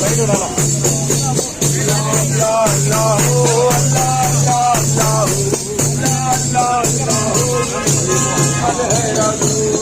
Side விடணும் Hallelujah.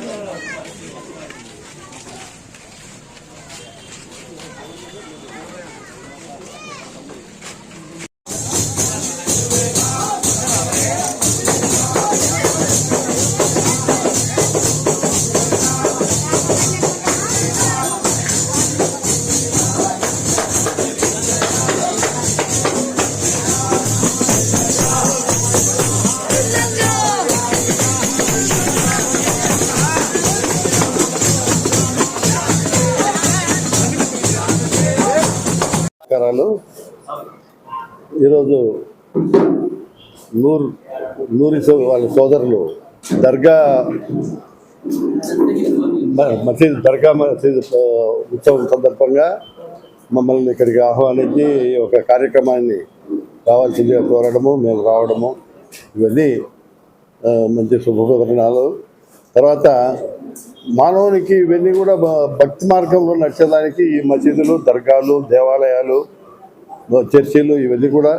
hello ఈరోజు నూర్ నూరి so- వాళ్ళ సోదరులు దర్గా మసీదు మసీద్ దర్గా మసీద్ ఉత్సవం సందర్భంగా మమ్మల్ని ఇక్కడికి ఆహ్వానించి ఒక కార్యక్రమాన్ని రావాల్సిందిగా కోరడము మేము రావడము ఇవన్నీ మంచి శుభపరిణాలు తర్వాత మానవునికి ఇవన్నీ కూడా భక్తి మార్గంలో నడిచేదానికి ఈ మసీదులు దర్గాలు దేవాలయాలు చర్చిలు ఇవన్నీ కూడా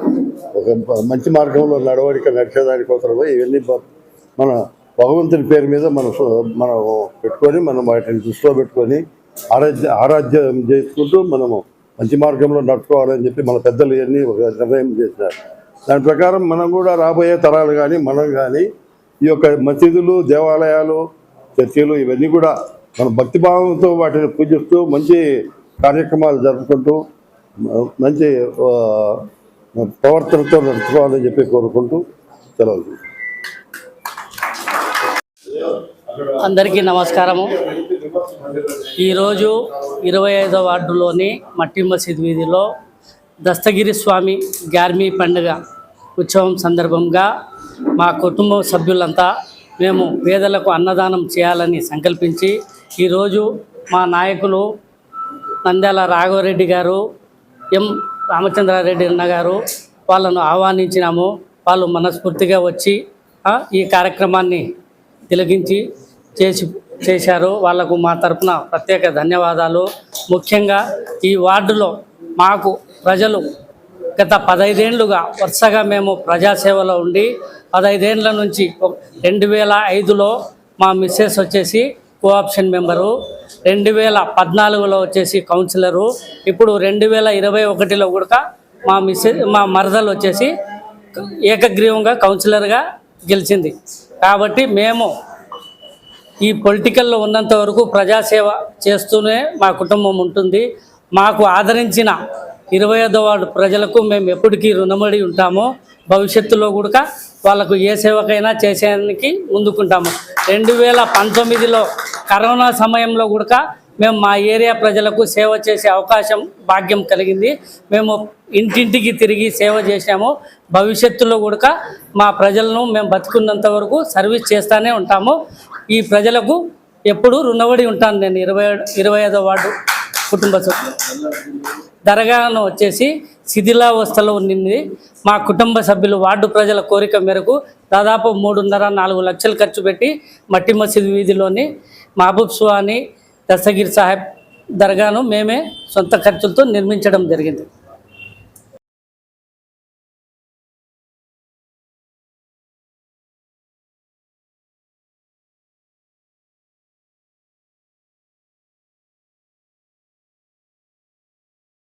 ఒక మంచి మార్గంలో నడవడిక నడిచేదాని కోసమే ఇవన్నీ మన భగవంతుని పేరు మీద మనం మనం పెట్టుకొని మనం వాటిని దృష్టిలో పెట్టుకొని ఆరాధ్య ఆరాధ్యం చేసుకుంటూ మనము మంచి మార్గంలో నడుచుకోవాలని చెప్పి మన పెద్దలు ఇవన్నీ ఒక నిర్ణయం చేశారు దాని ప్రకారం మనం కూడా రాబోయే తరాలు కానీ మనం కానీ ఈ యొక్క మసీదులు దేవాలయాలు చర్చిలు ఇవన్నీ కూడా మన భక్తిభావంతో వాటిని పూజిస్తూ మంచి కార్యక్రమాలు జరుపుకుంటూ మంచి ప్రవర్తనతో నడుచుకోవాలని చెప్పి కోరుకుంటూ సెలవు అందరికీ నమస్కారము. ఈరోజు ఇరవై ఐదో వార్డులోని మట్టి మసీద్ వీధిలో దస్తగిరి స్వామి గార్మీ పండుగ ఉత్సవం సందర్భంగా మా కుటుంబ సభ్యులంతా మేము పేదలకు అన్నదానం చేయాలని సంకల్పించి ఈరోజు మా నాయకులు నంద్యాల రాఘవరెడ్డి గారు ఎం రామచంద్రారెడ్డి అన్న గారు వాళ్ళను ఆహ్వానించినాము. వాళ్ళు మనస్ఫూర్తిగా వచ్చి ఈ కార్యక్రమాన్ని తిలగించి చేసి చేశారు. వాళ్ళకు మా తరపున ప్రత్యేక ధన్యవాదాలు. ముఖ్యంగా ఈ వార్డులో మాకు ప్రజలు గత పదైదేండ్లుగా వరుసగా మేము ప్రజాసేవలో ఉండి పదైదేండ్ల నుంచి ఒక- రెండు వేల ఐదులో మా మిస్సెస్ వచ్చేసి కోఆప్షన్ మెంబరు. రెండు వేల పద్నాలుగులో వచ్చేసి కౌన్సిలరు. ఇప్పుడు రెండు వేల ఇరవై ఒకటిలో కూడా మా మిస్సెస్ మా మరదలు వచ్చేసి ఏకగ్రీవంగా కౌన్సిలర్గా గెలిచింది. కాబట్టి మేము ఈ పొలిటికల్లో ఉన్నంత వరకు ప్రజాసేవ చేస్తూనే మా కుటుంబం ఉంటుంది. మాకు ఆదరించిన ఇరవై ఐదో వార్డు ప్రజలకు మేము ఎప్పటికీ రుణమడి ఉంటాము. భవిష్యత్తులో కూడా వాళ్ళకు ఏ సేవకైనా చేసేందుకు ముందుకుంటాము. రెండు వేల పంతొమ్మిదిలో కరోనా సమయంలో కూడా మేము మా ఏరియా ప్రజలకు సేవ చేసే అవకాశం భాగ్యం కలిగింది. మేము ఇంటింటికి తిరిగి సేవ చేసాము భవిష్యత్తులో కూడా మా ప్రజలను మేము బతుకున్నంత వరకు సర్వీస్ చేస్తూనే ఉంటాము. ఈ ప్రజలకు ఎప్పుడూ రుణపడి ఉంటాను నేను. ఇరవై ఇరవై ఐదో వార్డు కుటుంబ సభ్యులు. దరగాను వచ్చేసి శిథిలావస్థలో ఉన్నింది. మా కుటుంబ సభ్యులు వార్డు ప్రజల కోరిక మేరకు దాదాపు మూడున్నర నాలుగు లక్షలు ఖర్చు పెట్టి మట్టి మసీద్ వీధిలోని మహబూబ్ సుహాని దస్తగిరి సాహెబ్ దర్గాను మేమే సొంత ఖర్చులతో నిర్మించడం జరిగింది.